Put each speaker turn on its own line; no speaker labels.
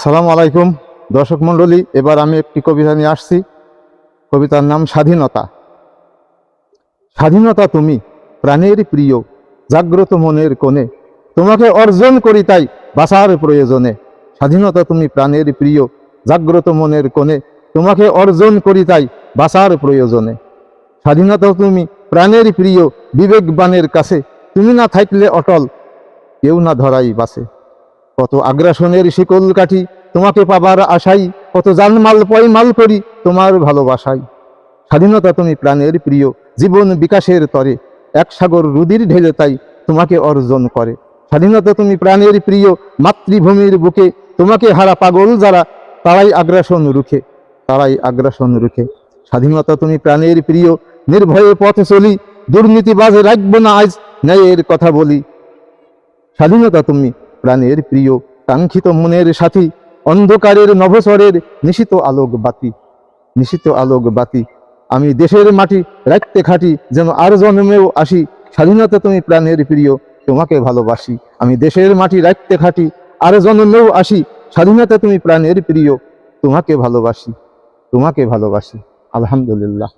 আসসালামু আলাইকুম, দর্শক মণ্ডলী, এবার আমি একটি কবিতা নিয়ে আসছি। কবিতার নাম স্বাধীনতা। স্বাধীনতা তুমি, প্রাণের প্রিয়, জাগ্রত মনের কোণে। তোমাকে অর্জন করি তাই বাঁচার প্রয়োজনে। স্বাধীনতা তুমি, প্রাণের প্রিয়, জাগ্রত মনের কোণে। তোমাকে অর্জন করি তাই বাঁচার প্রয়োজনে। স্বাধীনতা তুমি, প্রাণের প্রিয়, বিবেকবানের কাছে। তুমি না থাকলে অটল, কেউ না ধরাই বাসে কত আগ্রাসনের শিকল কাঠি, তোমাকে পাবার আশাই, কত জানমাল পয়মাল করি তোমার ভালোবাসাই। স্বাধীনতা তুমি প্রাণের প্রিয়, জীবন বিকাশের তরে, এক সাগর রুদির ঢেলে তাই তোমাকে অর্জন করে। স্বাধীনতা তুমি প্রাণের প্রিয়, মাতৃভূমির বুকে, তোমাকে হারা পাগল যারা, তারাই আগ্রাসন রুখে, তারাই আগ্রাসন রুখে। স্বাধীনতা তুমি প্রাণের প্রিয়, নির্ভয়ে পথে চলি, দুর্নীতিবাজ রাখব না আজ, ন্যায়ের কথা বলি। স্বাধীনতা তুমি প্রাণের প্রিয়, কাঙ্ক্ষিত মনের সাথী, অন্ধকারের নভস্বরের নিশিত আলোক বাতি। নিশিত আলোক বাতি, আমি দেশের মাটি রাখতে খাটি, যেন আর জন্মেও আসি। স্বাধীনতা তুমি প্রাণের প্রিয়, তোমাকে ভালোবাসি। আমি দেশের মাটি রাখতে খাটি, আর জন্মেও আসি। স্বাধীনতা তুমি প্রাণের প্রিয়, তোমাকে ভালোবাসি। তোমাকে ভালোবাসি। আলহামদুলিল্লাহ।